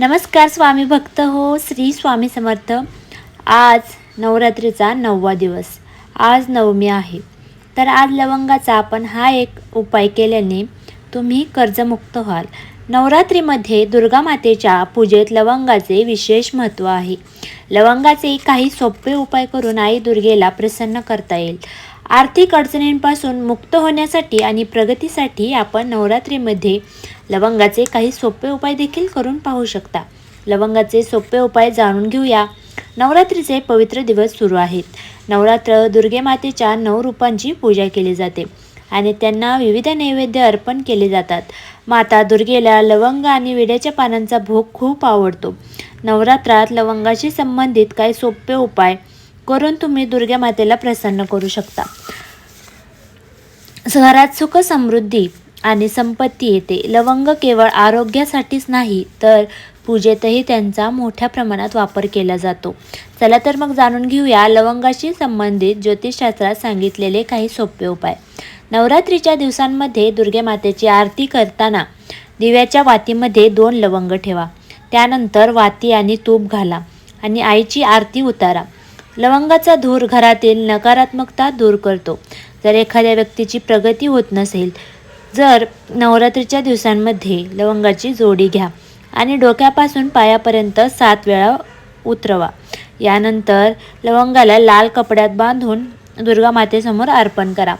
नमस्कार स्वामी भक्त हो श्री स्वामी समर्थ. आज नवरात्रीचा नववा दिवस. आज नवमी आहे. तर आज लवंगाचा आपण हा एक उपाय केल्याने तुम्ही कर्जमुक्त व्हाल. नवरात्रीमध्ये दुर्गा मातेच्या पूजेत लवंगाचे विशेष महत्त्व आहे. लवंगाचे काही सोपे उपाय करून आई दुर्गेला प्रसन्न करता येईल. आर्थिक अडचणींपासून मुक्त होण्यासाठी आणि प्रगतीसाठी आपण नवरात्रीमध्ये लवंगाचे काही सोपे उपाय देखील करून पाहू शकता. लवंगाचे सोपे उपाय जाणून घेऊया. नवरात्रीचे पवित्र दिवस सुरू आहेत. नवरात्र दुर्गे मातेच्या नऊ रूपांची पूजा केली जाते आणि त्यांना विविध नैवेद्य अर्पण केले जातात. माता दुर्गेला लवंग आणि विड्याच्या पानांचा भोग खूप आवडतो. नवरात्रात लवंगाशी संबंधित काही सोपे उपाय करून तुम्ही दुर्गा मातेला प्रसन्न करू शकता. घरात सुख समृद्धी आणि संपत्ती येते. लवंग केवळ आरोग्यासाठीच नाही तर पूजेतही त्यांचा मोठ्या प्रमाणात वापर केला जातो. चला तर मग जाणून घेऊया लवंगाशी संबंधित ज्योतिषशास्त्रात सांगितलेले काही सोपे उपाय. नवरात्रीच्या दिवसांमध्ये दुर्गेमातेची आरती करताना दिव्याच्या वातीमध्ये दोन लवंग ठेवा. त्यानंतर वाती आणि तूप घाला आणि आईची आरती उतारा. लवंगाचा धूर घरातील नकारात्मकता दूर करतो. जर एखाद्या व्यक्तीची प्रगती होत नसेल जर नवरात्रीच्या दिवसांमध्ये लवंगाची जोडी घ्या आणि डोक्यापासून पायापर्यंत सात वेळा उतरवा. यानंतर लवंगाला लाल कपड्यात बांधून दुर्गा मातेसमोर अर्पण करा.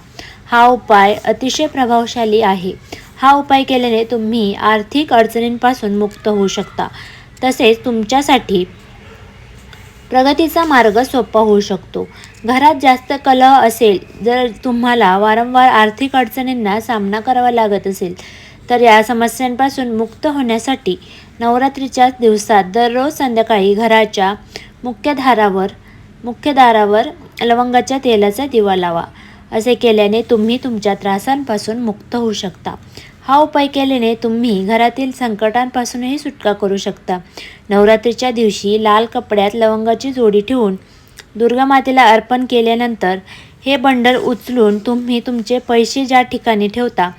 हा उपाय अतिशय प्रभावशाली आहे. हा उपाय केल्याने तुम्ही आर्थिक अडचणींपासून मुक्त होऊ शकता. तसेच तुमच्यासाठी प्रगतीचा मार्ग सोपा होऊ शकतो. घरात जास्त कलह असेल जर तुम्हाला वारंवार आर्थिक अडचणींना सामना करावा लागत असेल तर या समस्यांपासून मुक्त होण्यासाठी नवरात्रीच्या दिवसात दररोज संध्याकाळी घराच्या मुख्य दारावर मुख्य दारावर लवंगाच्या तेलाचा दिवा लावा. असे केल्याने तुम्ही तुमच्या त्रासांपासून मुक्त होऊ शकता. हा उपाय केल्याने तुम्ही घरातील संकटांपासूनही सुटका करू शकता. नवरात्रीच्या दिवशी लाल कपड्यात लवंगाची जोडी ठेवून दुर्गा मातेला अर्पण केल्यानंतर हे बंडल उचलून तुम्ही तुमचे पैसे ज्या ठिकाणी ठेवता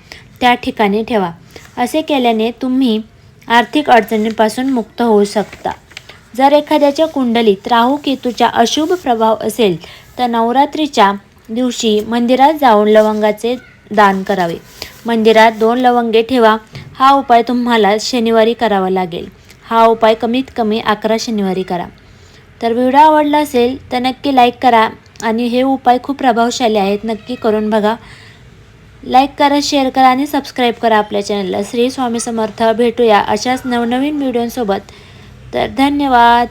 त्या ठिकाणी ठेवा. असे केल्याने तुम्ही आर्थिक अडचणींपासून मुक्त होऊ शकता. जर एखाद्याच्या कुंडलीत राहू केतूचा अशुभ प्रभाव असेल तर नवरात्रीच्या दिवशी मंदिरात जाऊन लवंगाचे दान करावे. मंदिरात दोन लवंगे ठेवा. हा उपाय तुम्हाला शनिवारी करावा लागेल. हा उपाय कमीत कमी अकरा शनिवारी करा. तर व्हिडिओ आवडला असेल तर नक्की लाईक करा आणि हे उपाय खूप प्रभावशाली आहेत. नक्की करून बघा. लाईक करा शेअर करा आणि सबस्क्राईब करा आपल्या चॅनलला श्री स्वामी समर्थ. भेटूया अशाच नवनवीन व्हिडिओसोबत तर धन्यवाद.